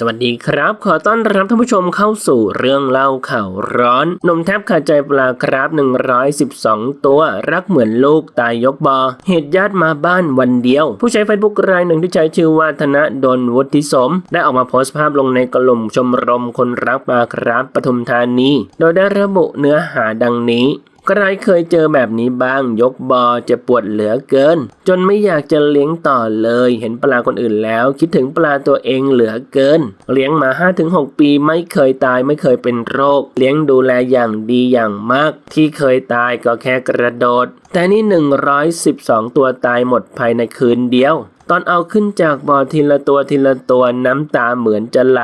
สวัสดีครับ ขอต้อนรับท่านผู้ชมเข้าสู่เรื่องเล่าข่าวร้อน นมแทบขาดใจปลาครับ 112 ตัว รักเหมือนลูกตายยกบอ เหตุญาติมาบ้านวันเดียว ผู้ใช้เฟซบุ๊กรายหนึ่งที่ใช้ชื่อว่าธนดลวุฒิสม ได้ออกมาโพสต์ภาพลงในกลุ่มชมรมคนรักปลาครับปทุมธานี โดยได้ระบุเนื้อหาดังนี้ ใครเคยเจอแบบนี้บ้างยกบอจะปวดเหลือเกิน จนไม่อยากจะเลี้ยงต่อเลย เห็นปลาคนอื่นแล้ว คิดถึงปลาตัวเองเหลือเกิน เลี้ยงมา 5-6 ปีไม่เคยตายไม่เคยเป็นโรค เลี้ยงดูแลอย่างดีอย่างมาก ที่เคยตายก็แค่กระโดด แต่นี่ 112 ตัวตายหมดภายในคืนเดียว ตอนเอาขึ้นจากบ่อทีละตัวทีละตัวน้ำตาเหมือนจะไหล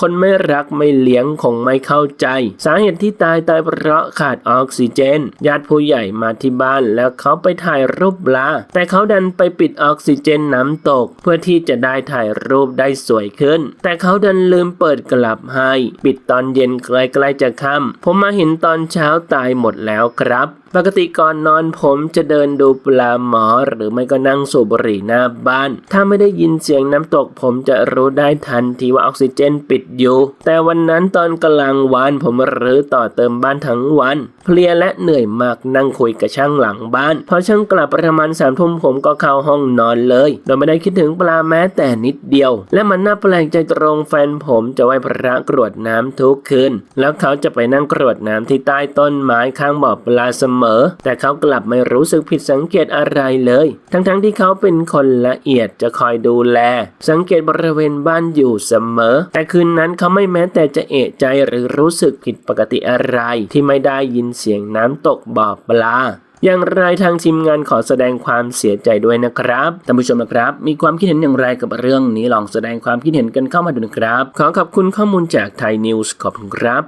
คนไม่รักไม่เลี้ยงคงไม่เข้าใจ สาเหตุที่ตายตายเพราะขาดออกซิเจน ญาติผู้ใหญ่มาที่บ้านแล้วเขาไปถ่ายรูปปลา แต่เขาดันไปปิดออกซิเจนน้ำตก เพื่อที่จะได้ถ่ายรูปได้สวยขึ้น แต่เขาดันลืมเปิดกลับให้ ปิดตอนเย็นใกล้ๆจะค่ำผมมาเห็นตอนเช้าตายหมดแล้วครับ ปกติก่อนนอนผมจะเดินดูปลาหมอ หรือไม่ก็นั่งสูบบุหรี่หน้าบ้าน ถ้าไม่ได้ยินเสียงน้ำตก ผมจะรู้ได้ทันทีว่าออกซิเจนปิดอยู่ แต่วันนั้นตอนกลางวันผมรื้อต่อเติมบ้านทั้งวัน เพลียและเหนื่อยมากนั่งคุยกับช่างหลังบ้าน พอช่างกลับประมาณสามทุ่มผมก็เข้าห้องนอนเลยโดยไม่ได้คิดถึงปลาแม้แต่นิดเดียว และมันน่าแปลกใจตรงแฟนผมจะไหว้พระกรวดน้ำทุกคืนแล้วเขาจะไปนั่งกรวดน้ำที่ใต้ต้นไม้ข้างบ่อปลาเสมอแต่เขากลับไม่รู้สึกผิดสังเกตอะไรเลย ทั้งๆที่เขาเป็นคนละเอียดจะคอยดูแล สังเกตบริเวณบ้านอยู่เสมอ แต่คืนนั้นเขาไม่แม้แต่จะเอะใจหรือรู้สึกผิดปกติอะไรที่ไม่ได้ยินเสียงน้ำตกบ่อปลาอย่างไรทางทีมงานขอแสดงความเสียใจด้วยนะครับท่านผู้ชมนะครับ มีความคิดเห็นอย่างไรกับเรื่องนี้ลองแสดงความคิดเห็นกันเข้ามาดูนะครับ ขอขอบคุณข้อมูลจากไทยนิวส์ขอบคุณครับ